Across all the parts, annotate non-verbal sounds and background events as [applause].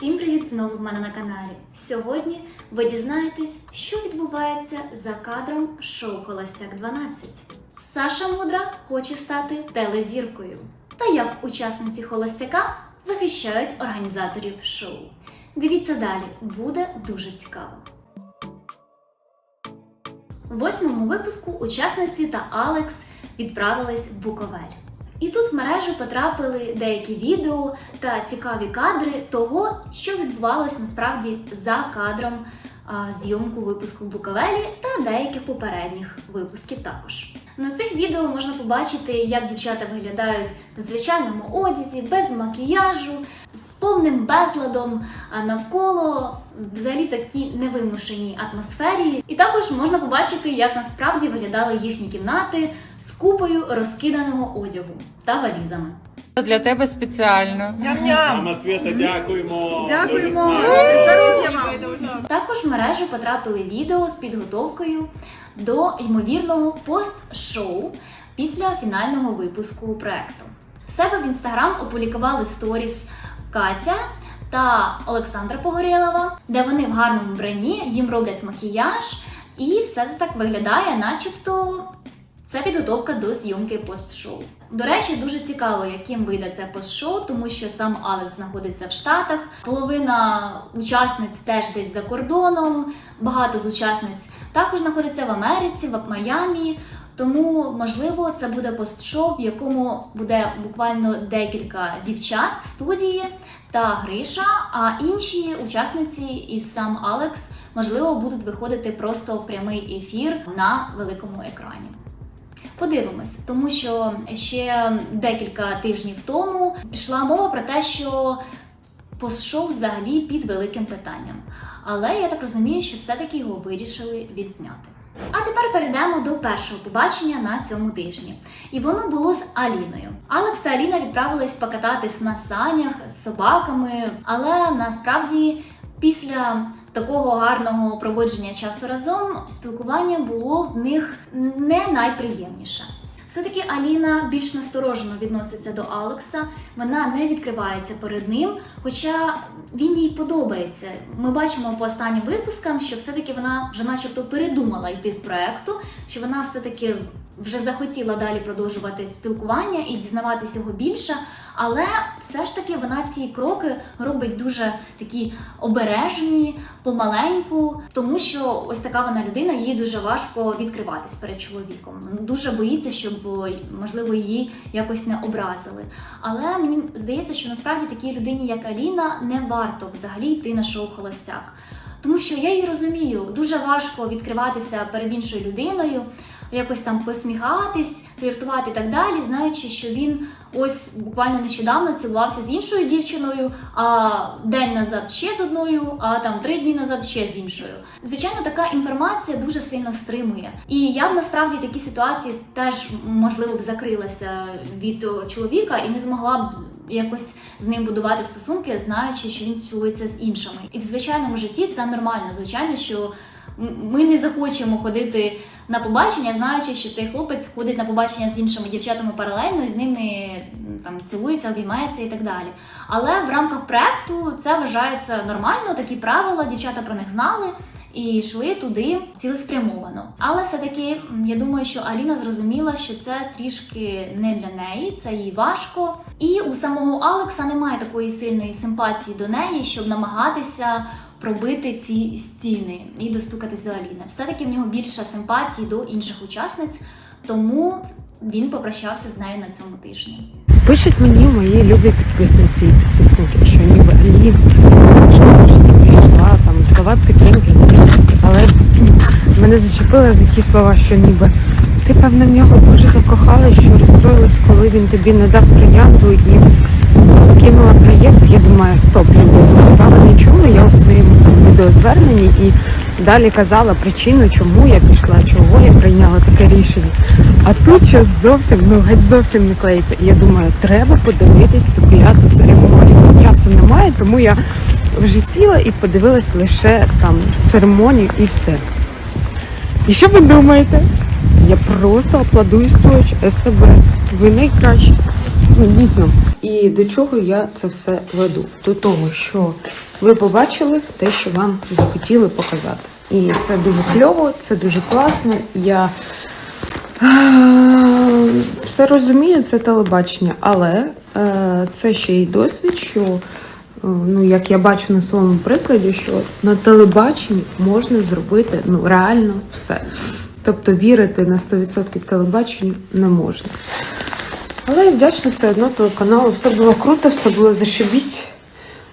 Всім привіт знову в мене на каналі. Сьогодні ви дізнаєтесь, що відбувається за кадром шоу Холостяк 12. Саша Мудра хоче стати телезіркою. Та як учасниці Холостяка захищають організаторів шоу. Дивіться далі, буде дуже цікаво. У восьмому випуску учасниці та Алекс відправились в Буковель. І тут в мережу потрапили деякі відео та цікаві кадри того, що відбувалось насправді за кадром зйомку випуску Букавелі та деяких попередніх випусків також. На цих відео можна побачити, як дівчата виглядають в звичайному одязі, без макіяжу, з повним безладом навколо взагалі такій невимушеній атмосфері. І також можна побачити, як насправді виглядали їхні кімнати з купою розкиданого одягу та валізами. Для тебе спеціально. Мама Свята, дякуємо. Дякуємо! Здоров'я вам! Також в мережу потрапили відео з підготовкою до ймовірного пост-шоу після фінального випуску проекту. В себе в інстаграм опублікували сторіс Катя та Олександра Погорєлова, де вони в гарному вбранні їм роблять макіяж, і все це так виглядає, начебто. Це підготовка до зйомки пост-шоу. До речі, дуже цікаво, яким вийде це пост-шоу, тому що сам Алекс знаходиться в Штатах. Половина учасниць теж десь за кордоном. Багато з учасниць також знаходиться в Америці, в Майамі. Тому, можливо, це буде пост-шоу, в якому буде буквально декілька дівчат в студії та Гриша, а інші учасниці і сам Алекс, можливо, будуть виходити просто в прямий ефір на великому екрані. Подивимось, тому що ще декілька тижнів тому йшла мова про те, що пост-шоу взагалі під великим питанням. Але я так розумію, що все-таки його вирішили відзняти. А тепер перейдемо до першого побачення на цьому тижні. І воно було з Аліною. Алекс та Аліна відправились покататись на санях з собаками, але насправді після такого гарного проводження часу разом спілкування було в них не найприємніше. Все-таки Аліна більш насторожено відноситься до Алекса, вона не відкривається перед ним, хоча він їй подобається. Ми бачимо по останнім випускам, що все-таки вона вже начебто передумала йти з проекту, що вона все-таки вже захотіла далі продовжувати спілкування і дізнаватись його більше. Але все ж таки вона ці кроки робить дуже такі обережні, помаленьку, тому що ось така вона людина, їй дуже важко відкриватись перед чоловіком. Дуже боїться, щоб можливо її якось не образили. Але мені здається, що насправді такій людині, як Аліна, не варто взагалі йти на шоу Холостяк. Тому що я її розумію, дуже важко відкриватися перед іншою людиною, якось там посміхатись, фліртувати і так далі, знаючи, що він ось буквально нещодавно цілувався з іншою дівчиною, а день назад ще з одною, а там три дні назад ще з іншою. Звичайно, така інформація дуже сильно стримує. І я б насправді в такій ситуації теж можливо б закрилася від чоловіка і не змогла б якось з ним будувати стосунки, знаючи, що він цілується з іншими. І в звичайному житті це нормально. Звичайно, що ми не захочемо ходити на побачення, знаючи, що цей хлопець ходить на побачення з іншими дівчатами паралельно, і з ними там цілується, обіймається і так далі. Але в рамках проекту це вважається нормально, такі правила, дівчата про них знали. І йшли туди цілеспрямовано. Але все-таки я думаю, що Аліна зрозуміла, що це трішки не для неї, це їй важко. І у самого Алекса немає такої сильної симпатії до неї, щоб намагатися пробити ці стіни і достукатись до Аліни. Все-таки в нього більше симпатії до інших учасниць, тому він попрощався з нею на цьому тижні. Пишуть мені мої любі підписниці і підписники, що ніби Алін прийшла, там слова підтримки, але мене зачепили такі слова, що ніби ти певно в нього дуже закохалась, що розстроїлась, коли він тобі не дав троянду і кинула проєкт. Я думаю, стоп, люди, справа не чула. Я у своєму там, відеозверненні і далі казала причину, чому я пішла, чого я прийняла таке рішення. А тут щось зовсім, ну геть зовсім не клеїться. І я думаю, треба подивитись ту кляту церемонію. Часу немає, тому я вже сіла і подивилась лише там церемонію і все. І що ви думаєте? Я просто аплодую стоячи СТБ. Ви найкращі. Ну, дійсно. І до чого я це все веду? До того, що ви побачили те, що вам захотіли показати. І це дуже кльово, це дуже класно. Я все розумію, це телебачення, але е, це ще й досвід, що е, ну, як я бачу на своєму прикладі, що на телебаченні можна зробити ну, реально все. Тобто вірити на 100% телебаченню не можна. Але я вдячна все одно телеканалу. Все було круто, все було зашибісь.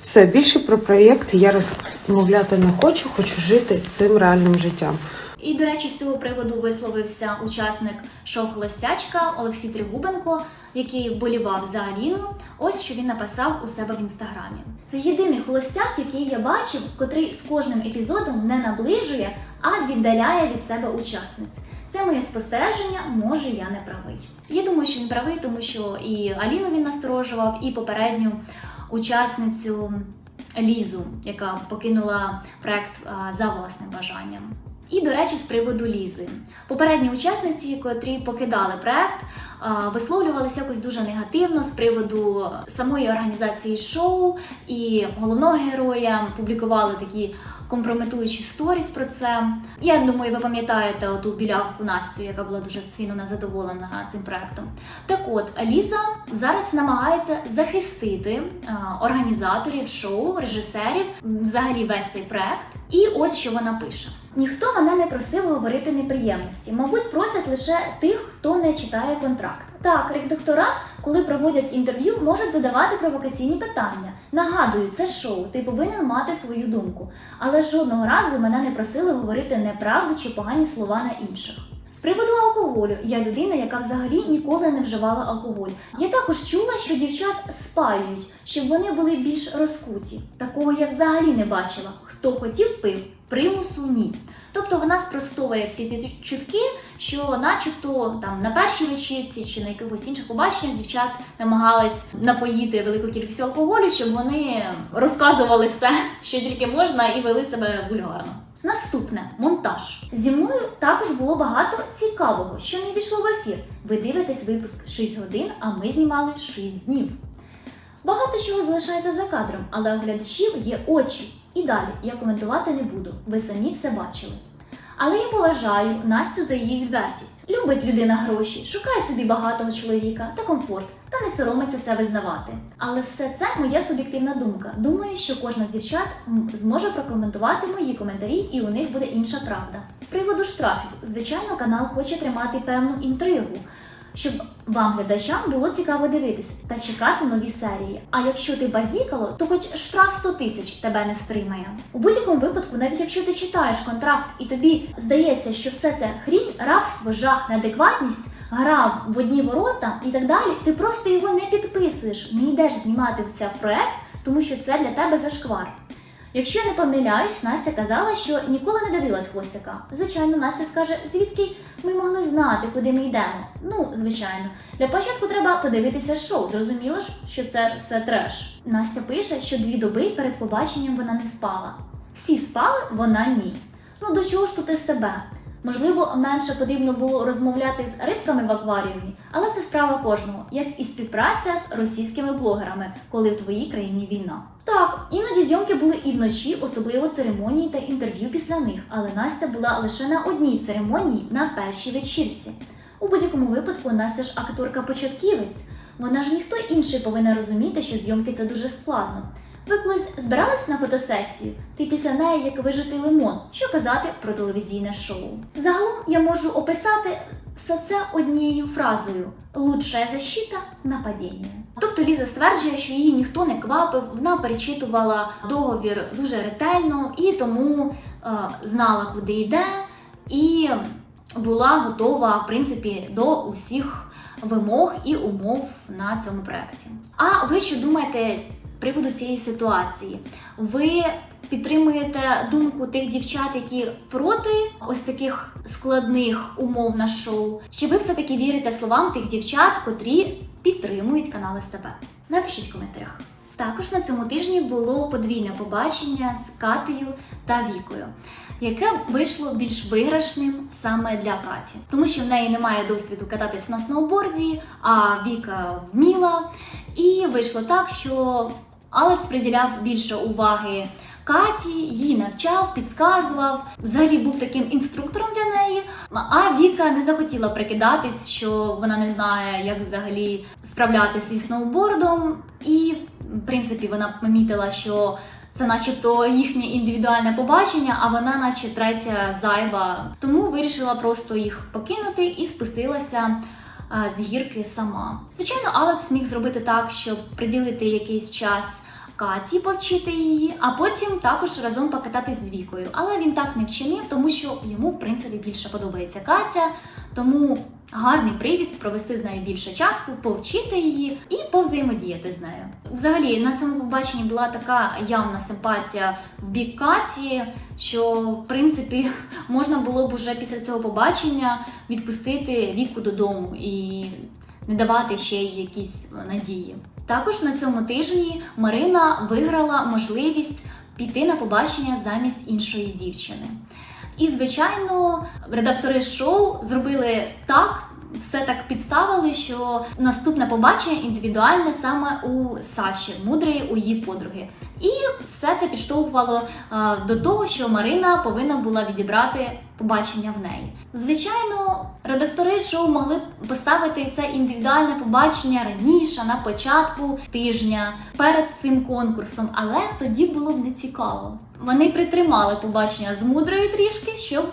Все більше про проєкт я розмовляти не хочу, хочу жити цим реальним життям. І, до речі, з цього приводу висловився учасник шоу Холостячка Олексій Тригубенко, який болівав за Аліну. Ось що він написав у себе в інстаграмі. Це єдиний холостяк, який я бачив, котрий з кожним епізодом не наближує, а віддаляє від себе учасниць. Це моє спостереження, може я не правий. Я думаю, що він правий, тому що і Аліну він насторожував, і попередню учасницю Лізу, яка покинула проект за власним бажанням. І, до речі, з приводу Лізи. Попередні учасниці, котрі покидали проект, висловлювалися якось дуже негативно з приводу самої організації шоу і головного героя, публікували такі компрометуючі сторіс про це. Я думаю, ви пам'ятаєте оту білявку Настю, яка була дуже сильно незадоволена цим проектом. Так от, Ліза зараз намагається захистити а, організаторів шоу, режисерів, взагалі весь цей проект. І ось що вона пише: ніхто мене не просив говорити неприємності. Мабуть, просять лише тих, хто не читає контракт. Так, редактора, коли проводять інтерв'ю, можуть задавати провокаційні питання. Нагадую, це шоу, ти повинен мати свою думку. Але жодного разу мене не просили говорити неправду чи погані слова на інших. З приводу алкоголю, я людина, яка взагалі ніколи не вживала алкоголь. Я також чула, що дівчат спалюють, щоб вони були більш розкуті. Такого я взагалі не бачила. Хто хотів пив, примусу ні. Тобто вона спростовує всі ті чутки, що, начебто, там на першій вечірці чи на якихось інших побаченнях дівчат намагались напоїти велику кількість алкоголю, щоб вони розказували все, що тільки можна, і вели себе вульгарно. Наступне монтаж. Зі мною також було багато цікавого, що не війшло в ефір. Ви дивитесь випуск 6 годин, а ми знімали 6 днів. Багато чого залишається за кадром, але у глядачів є очі. І далі я коментувати не буду. Ви самі все бачили. Але я поважаю Настю за її відвертість. Любить людина гроші, шукає собі багатого чоловіка та комфорт, та не соромиться це визнавати. Але все це моя суб'єктивна думка. Думаю, що кожна з дівчат зможе прокоментувати мої коментарі, і у них буде інша правда. З приводу штрафів, звичайно, канал хоче тримати певну інтригу. Щоб вам, глядачам, було цікаво дивитись та чекати нові серії. А якщо ти базікало, то хоч штраф 100 тисяч тебе не стримає. У будь-якому випадку, навіть якщо ти читаєш контракт і тобі здається, що все це хрінь, рабство, жах, неадекватність, гра в одні ворота і так далі, ти просто його не підписуєш, не йдеш зніматися в проект, тому що це для тебе зашквар. Якщо я не помиляюсь, Настя казала, що ніколи не дивилась хвостика. Звичайно, Настя скаже, звідки ми могли знати, куди ми йдемо. Ну, звичайно, для початку треба подивитися шоу. Зрозуміло ж, що це все треш. Настя пише, що дві доби перед побаченням вона не спала. Всі спали, вона ні. Ну до чого ж тут і себе? Можливо, менше потрібно було розмовляти з рибками в акваріумі, але це справа кожного, як і співпраця з російськими блогерами, коли в твоїй країні війна. Так, іноді зйомки були і вночі, особливо церемонії та інтерв'ю після них, але Настя була лише на одній церемонії на першій вечірці. У будь-якому випадку Настя ж акторка-початківець. Вона ж ніхто інший повинен розуміти, що зйомки це дуже складно. Ви колись збирались на фотосесію? Ти після неї як вижитий лимон. Що казати про телевізійне шоу? Загалом я можу описати все це однією фразою: лучшая защита нападіння. Тобто Ліза стверджує, що її ніхто не квапив, вона перечитувала договір дуже ретельно і тому е, знала, куди йде, і була готова, в принципі, до усіх вимог і умов на цьому проєкті. А ви що думаєте приводу цієї ситуації? Ви підтримуєте думку тих дівчат, які проти ось таких складних умов на шоу? Чи ви все-таки вірите словам тих дівчат, котрі підтримують канал СТБ? Напишіть в коментарях. Також на цьому тижні було подвійне побачення з Катею та Вікою, яке вийшло більш виграшним саме для Каті, тому що в неї немає досвіду кататись на сноуборді, а Віка вміла. І вийшло так, що Алекс приділяв більше уваги Каті, її навчав, підказував. Взагалі був таким інструктором для неї. А Віка не захотіла прикидатись, що вона не знає, як взагалі справлятися зі сноубордом. І, в принципі, вона помітила, що це начебто їхнє індивідуальне побачення, а вона, наче третя зайва. Тому вирішила просто їх покинути і спустилася з гірки сама. Звичайно, Алекс міг зробити так, щоб приділити якийсь час Каті, повчити її, а потім також разом покататись з Вікою. Але він так не вчинив, тому що йому, в принципі, більше подобається Катя. Тому гарний привід провести з нею більше часу, повчити її і повзаємодіяти з нею. Взагалі, на цьому побаченні була така явна симпатія в бік Каті, що в принципі [laughs] можна було б уже після цього побачення відпустити Віку додому і не давати ще й якісь надії. Також на цьому тижні Марина виграла можливість піти на побачення замість іншої дівчини. І, звичайно, редактори шоу зробили так, все так підставили, що наступне побачення індивідуальне саме у Саші Мудрої, у її подруги. І все це підштовхувало е, до того, що Марина повинна була відібрати побачення в неї. Звичайно, редактори шоу могли поставити це індивідуальне побачення раніше, на початку тижня, перед цим конкурсом, але тоді було б не цікаво. Вони притримали побачення з мудрою трішки, щоб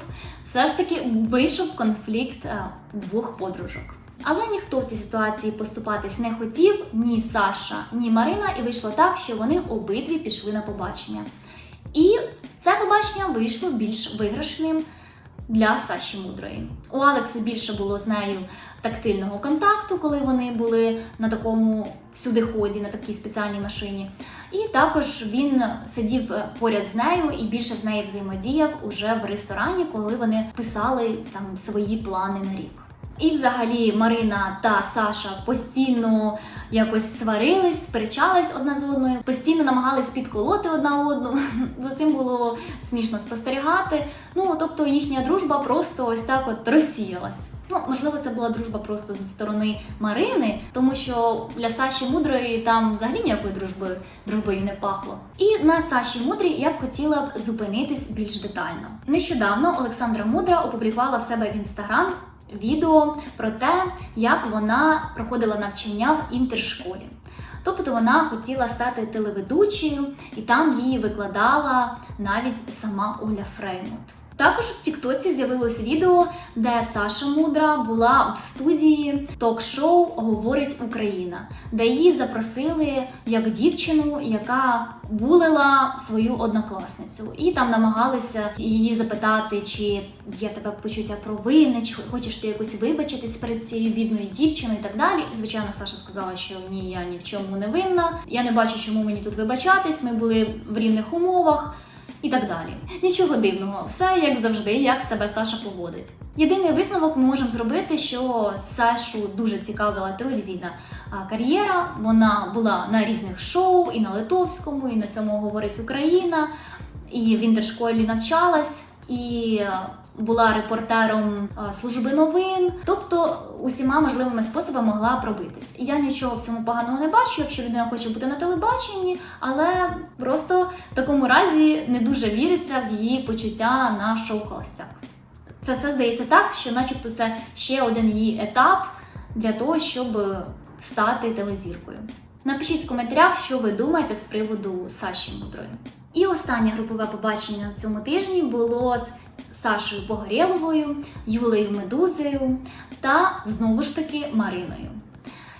все ж таки вийшов конфлікт е, двох подружок. Але ніхто в цій ситуації поступатись не хотів, ні Саша, ні Марина, і вийшло так, що вони обидві пішли на побачення. І це побачення вийшло більш виграшним для Саші Мудрої. У Алекса більше було з нею тактильного контакту, коли вони були на такому всюдиході, на такій спеціальній машині. І також він сидів поряд з нею і більше з нею взаємодіяв уже в ресторані, коли вони писали там свої плани на рік. І взагалі Марина та Саша постійно якось сварились, сперечались одна з одною, постійно намагались підколоти одна одну. [laughs] За цим було смішно спостерігати. Ну тобто їхня дружба просто ось так от розсіялась. Ну, можливо, це була дружба просто зі сторони Марини, тому що для Саші Мудрої там взагалі ніякою дружбою дружбою не пахло. І на Саші Мудрій я б хотіла б зупинитись більш детально. Нещодавно Олександра Мудра опублікувала в себе в інстаграм відео про те, як вона проходила навчання в інтершколі. Тобто вона хотіла стати телеведучою, і там її викладала навіть сама Оля Фреймут. Також в Тіктоці з'явилось відео, де Саша Мудра була в студії ток-шоу Говорить Україна, де її запросили як дівчину, яка булила свою однокласницю, і там намагалися її запитати, чи є в тебе почуття провини, чи хочеш ти якось вибачитись перед цією бідною дівчиною і так далі. І звичайно, Саша сказала, що ні, я ні в чому не винна. Я не бачу, чому мені тут вибачатись. Ми були в рівних умовах і так далі. Нічого дивного, все як завжди, як себе Саша поводить. Єдиний висновок ми можемо зробити, що Сашу дуже цікавила телевізійна кар'єра. Вона була на різних шоу, і на Литовському, і на цьому говорить Україна, і в інтершколі навчалась. І була репортером е, служби новин, тобто усіма можливими способами могла пробитись. І я нічого в цьому поганого не бачу, якщо людина хоче бути на телебаченні, але просто в такому разі не дуже віриться в її почуття на шоу холостяк. Це все здається так, що, начебто, це ще один її етап для того, щоб стати телезіркою. Напишіть в коментарях, що ви думаєте з приводу Саші Мудрої. І останнє групове побачення на цьому тижні було з Сашою Погорєловою, Юлею Медузою та знову ж таки Мариною.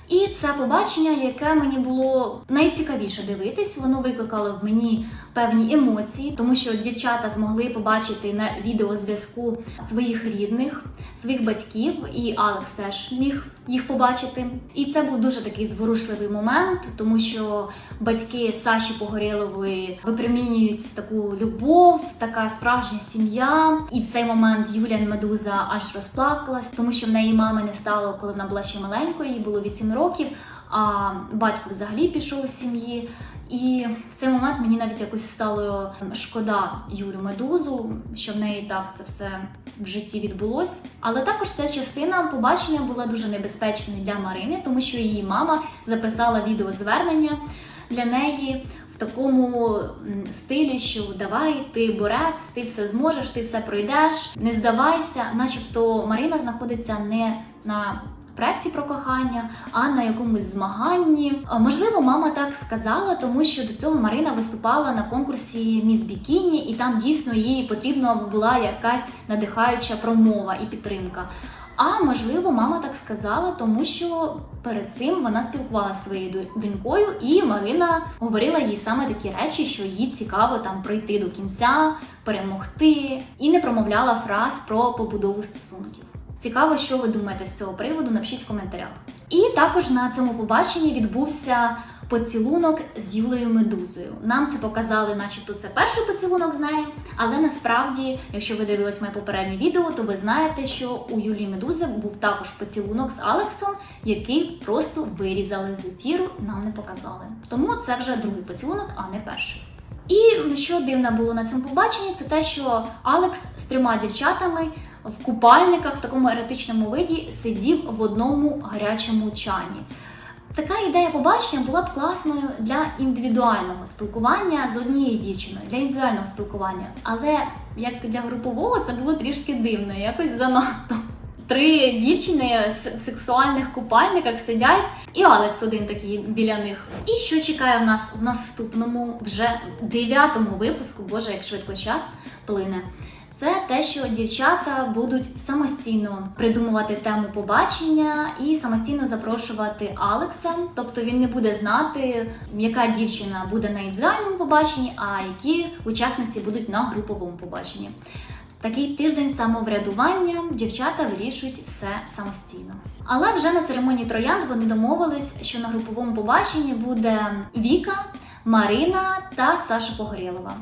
І це побачення, яке мені було найцікавіше дивитись, воно викликало в мені певні емоції, тому що дівчата змогли побачити на відеозв'язку своїх рідних, своїх батьків, і Алекс теж міг їх побачити. І це був дуже такий зворушливий момент, тому що батьки Саші Погорєлової випромінюють таку любов, така справжня сім'я. І в цей момент Юлія Медуза аж розплакалась, тому що в неї мами не стало, коли вона була ще маленькою, їй було 8 років. А батько взагалі пішов з сім'ї. І в цей момент мені навіть якось стало шкода Юлю Медузу, що в неї так це все в житті відбулось. Але також ця частина побачення була дуже небезпечною для Марини, тому що її мама записала відеозвернення для неї в такому стилі, що давай, ти борець, ти все зможеш, ти все пройдеш, не здавайся, начебто Марина знаходиться не на проекті про кохання, а на якомусь змаганні. Можливо, мама так сказала, тому що до цього Марина виступала на конкурсі Міс Бікіні, і там дійсно їй потрібна була якась надихаюча промова і підтримка. А можливо, мама так сказала, тому що перед цим вона спілкувалася своєю донькою, і Марина говорила їй саме такі речі, що їй цікаво там пройти до кінця, перемогти, і не промовляла фраз про побудову стосунків. Цікаво, що ви думаєте з цього приводу, напишіть в коментарях. І також на цьому побаченні відбувся поцілунок з Юлею Медузою. Нам це показали, начебто це перший поцілунок з нею, але насправді, якщо ви дивились моє попереднє відео, то ви знаєте, що у Юлії Медузи був також поцілунок з Алексом, який просто вирізали з ефіру, нам не показали. Тому це вже другий поцілунок, а не перший. І що дивно було на цьому побаченні, це те, що Алекс з трьома дівчатами в купальниках в такому еротичному виді сидів в одному гарячому чані. Така ідея побачення була б класною для індивідуального спілкування з однією дівчиною, для індивідуального спілкування. Але як для групового це було трішки дивно, якось занадто. Три дівчини в сексуальних купальниках сидять, і Алекс один такий біля них. І що чекає в нас в наступному, вже дев'ятому випуску, боже, як швидко час плине. Це те, що дівчата будуть самостійно придумувати тему побачення і самостійно запрошувати Алекса. Тобто він не буде знати, яка дівчина буде на індивідуальному побаченні, а які учасниці будуть на груповому побаченні. Такий тиждень самоврядування дівчата вирішують все самостійно. Але вже на церемонії троянд вони домовились, що на груповому побаченні буде Віка, Марина та Саша Погорєлова.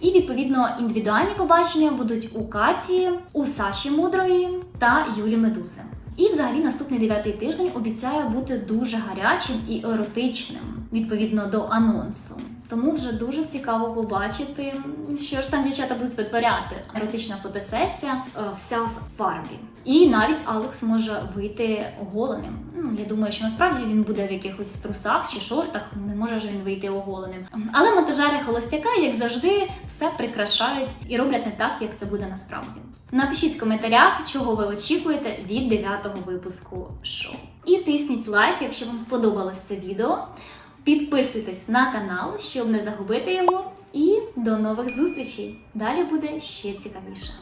І відповідно індивідуальні побачення будуть у Каті, у Саші Мудрої та Юлі Медузи. І взагалі наступний дев'ятий тиждень обіцяє бути дуже гарячим і еротичним відповідно до анонсу. Тому вже дуже цікаво побачити, що ж там дівчата будуть витворяти. Еротична фотосесія е, вся в фарбі. І навіть Алекс може вийти оголеним. Ну, я думаю, що насправді він буде в якихось трусах чи шортах, не може ж він вийти оголеним. Але монтажери холостяка, як завжди, все прикрашають і роблять не так, як це буде насправді. Напишіть в коментарях, чого ви очікуєте від 9-го випуску шоу. І тисніть лайк, якщо вам сподобалось це відео. Підписуйтесь на канал, щоб не загубити його. І до нових зустрічей! Далі буде ще цікавіше.